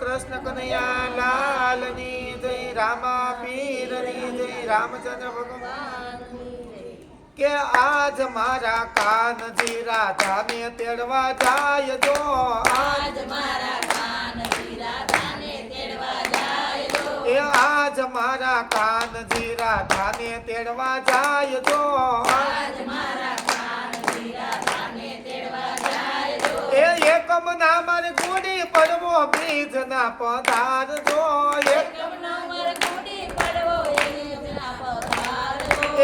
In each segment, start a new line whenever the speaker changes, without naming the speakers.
કૃષ્ણ કનૈયા લાલની જય રામા પીરની જય રામચંદ્ર ભગવાન કે આજ મારા કાનજી રાધાને તેડવા જાય જો
આજ મારા કાનજી રાધાને તેડવા જાય જો.
એ આજ મારા કાનજી રાધાને તેડવા જાય જો
આજ મારા કાનજી રાધાને તેડવા જાય જો.
એ એકમ ના મારે ગુડી પડવો બીજ ના પધાર જો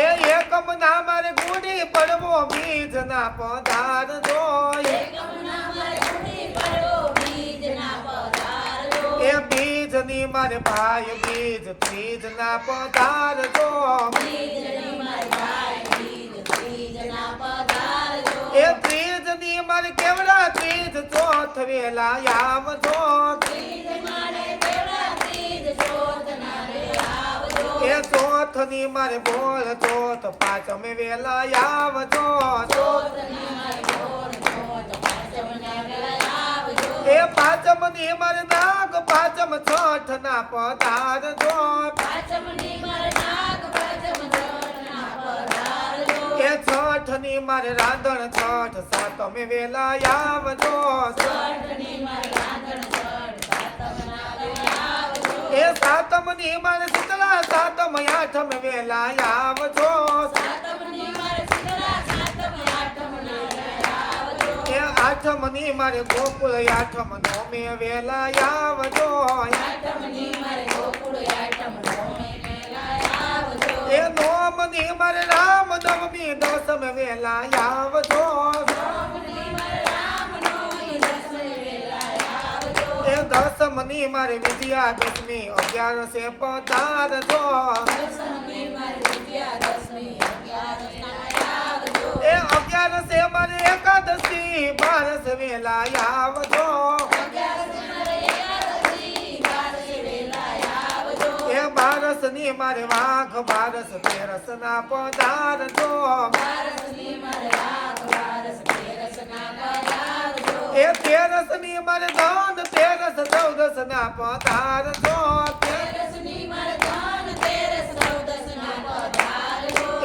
એકમ ના મારે ગુડી પડવો બીજ ના પધાર જો. એ બીજની મારે ભાઈ, બીજ ત્રીજ ના પધાર જો એ ત્રીજની મારે કેવડા ત્રીજ ચોથ વેલા આવજો. એ ચોથની મારે બોલ ચોથ, પાંચમ વેલા આવજો. એ પાંચમની મારે નાગ, પાંચમ છઠ ના પધાર જો. એ છઠની મારે રાંધણ છઠ, સાતમ વેલા આવજો આઠમ વેલા આવજો.
આઠમની
મારે ગોકુળ આઠમ વેલા
આઠમ નવમી વેળા આવજો.
એ નોમની મારે રામ નવમી દસમ વેલા આવજો.
આવજો.
મની મારે વિદ્યા દસમી, અગિયારસે પધારજો
દસમી જો
એ અગિયાર અગિયારસે મારે એકાદશી, બારસ વેલા આવજો. એ બારસની મારે વાઘ, બારસ તેરસ ના પધારજો
બારસની
ની મર દાન તેરસ ચૌદસ ના પધારજો
તેરસની મારે ધન, તેરસ.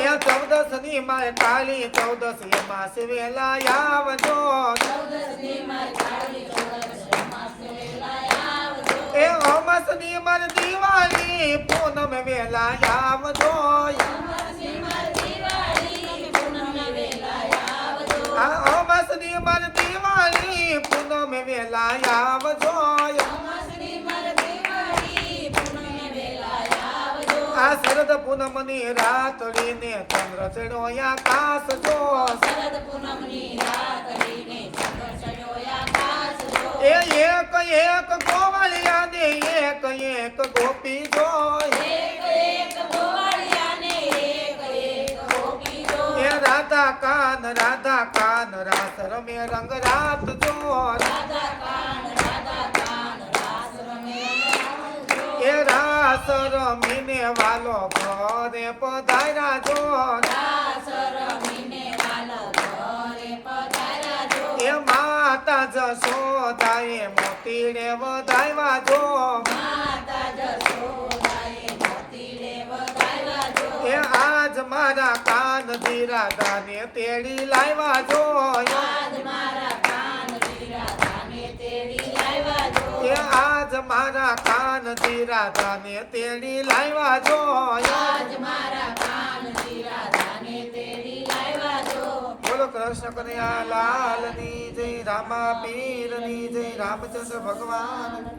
એ ચૌદસની મારે કાળી ચૌદસ એમાં વેલા આવજો
ચૌદસની મારે કાલી ચૌદસ માસ વેલા આવજો.
એ અમાસની મારે દિવાળી પૂનમ વેલા આવજો
અમાસની મારે દિવાળી, પૂનમના વેળા આવજો.
આ
અમાસની
આ શરદ પૂનમની રાતડી ને ચંદ્ર ચડ્યો આકાશ જો
શરદ ચંદ્ર ચડ્યો આકાશ જો.
એ એક એક ગોવાળિયા ને એક એક ગોપી જો
એક એક ગોવાળિયાને એક એક ગોપી જો.
એ રાધા કાન રાધા કાન રાસ રમે રંગ રાત જો
રાધા રાસ
રમીને વાલો ઘરે પધાર્યા જો
રાસ રમીને વાલો ઘરે પધાર્યા જો.
એ માતા જશોદાએ મોતીડે વધાવ્યા જો
માતા જશોદાએ મોતીડે વધાવ્યા જો.
એ આજ મારા કાનજી દાને તેડી લાવ્યા જો
આજ મારા
આજ મારા કાનજી રાધાને તેડી લાવ્યા જો
આજ મારા કાનજી રાધાને તેડી લાવ્યા જો.
બોલો કૃષ્ણ કનૈયા લાલની જય રામા પીરની જય રામચંદ્ર ભગવાન